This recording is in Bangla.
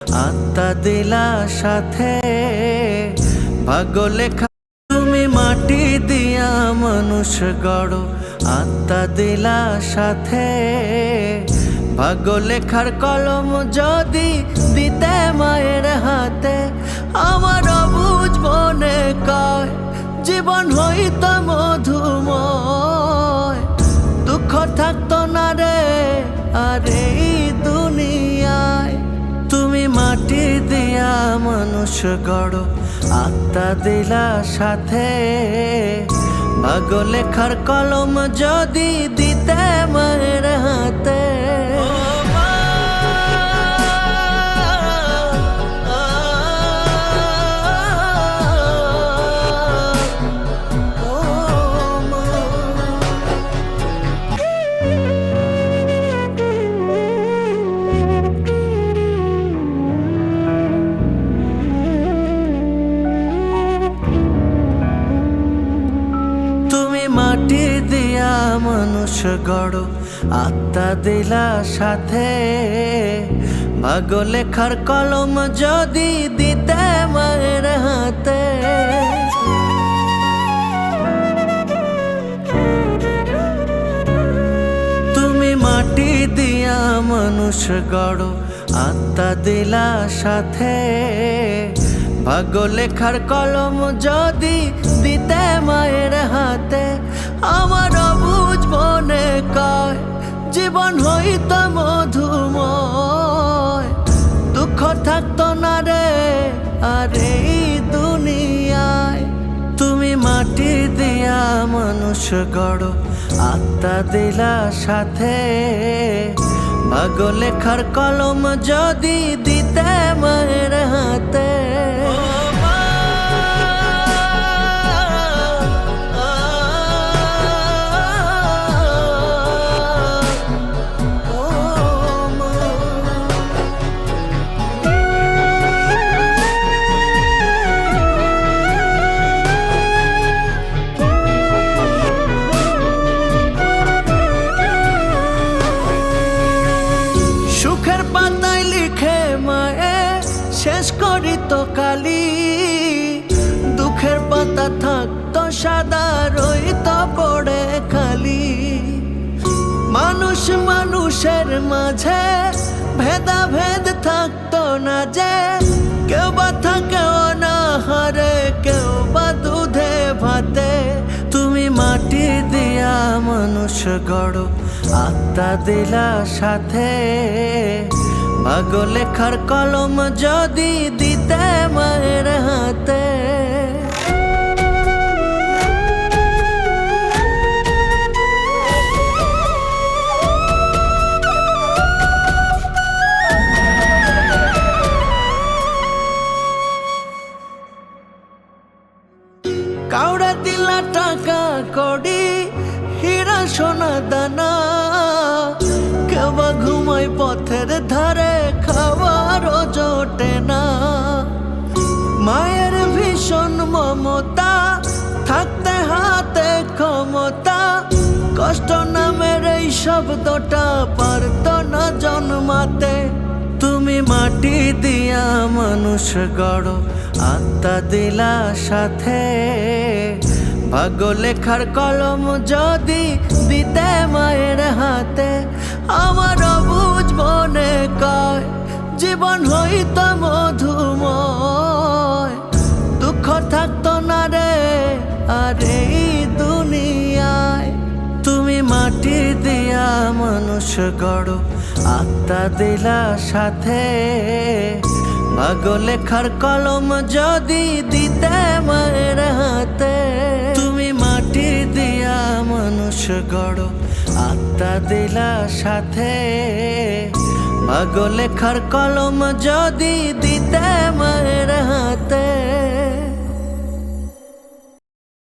আত্মা দিলা সাথে। ভাগ্য লেখা তুমি মাটি দিয়া মানুষ গড়। আত্মা দিলা সাথে। ভাগ্য লেখার কলম যদি দিতে মায়ের হাতে, আমার অবুঝ মনে কয়, জীবন হইত মানুষ গড় আত্মা দিলা সাথে। ভাগ্য লেখার কলম যদি দিতে মায়ের হাতে। মানুষ গড়, আত্মা দিলা সাথে। ভাগ্য লেখার কলম যদি দিতে মায়ের হাতে। তুমি মাটি দিয়া মানুষ গড়, আত্মা দিলা সাথে। ভাগ্য লেখার কলম যদি দিতে মায়ের হাতে। জীবন হইত মধুময়, দুঃখ থাকতো না রে, আর দুনিয়ায় তুমি মাটি দিয়া মানুষ গড়, আত্মা দিলা সাথে। ভাগ্য লেখার কলম যদি দিতে মায়ের করি তো কালি দুঃখের পাতা থাকতো সাদা, রইত পড়ে খালি। মানুষ মানুষের মাঝে ভেদাভেদ থাকতো না যে কেউ বা থাকেও না হারে কেউ বা দুধে ভাতে। তুমি মাটি দিয়া মানুষ গড়, আত্মা দিলা সাথে। ভাগ্য লেখার কলম যদি দিতে কাউড়া দিলা টাকা কড়ি, হীরা, সোনা, দানা। কেবা ঘুমাই পথের ধারে খাওয়ারও জোটে না মায়ের ভীষণ মমতা, থাকতে হাতে ক্ষমতা। কষ্ট নামের এই শব্দটা পারত না জন্মাতে। মাটি দিয়া মানুষ গড়, আত্মা দিলা সাথে। ভাগ্য লেখার কলম যদি দিতে মায়ের হাতে, আমার বুঝবনে কয়, জীবন হইত মধুময়। মানুষ গড়, আত্মা দিলা সাথে। ভাগ্য লেখার কলম যদি দিতে মায়ের হাতে, তুমি মাটি দিয়া মানুষ গড়, আত্মা দিলা সাথে। ভাগ্য লেখার কলম যদি দিতে মায়ের হাতে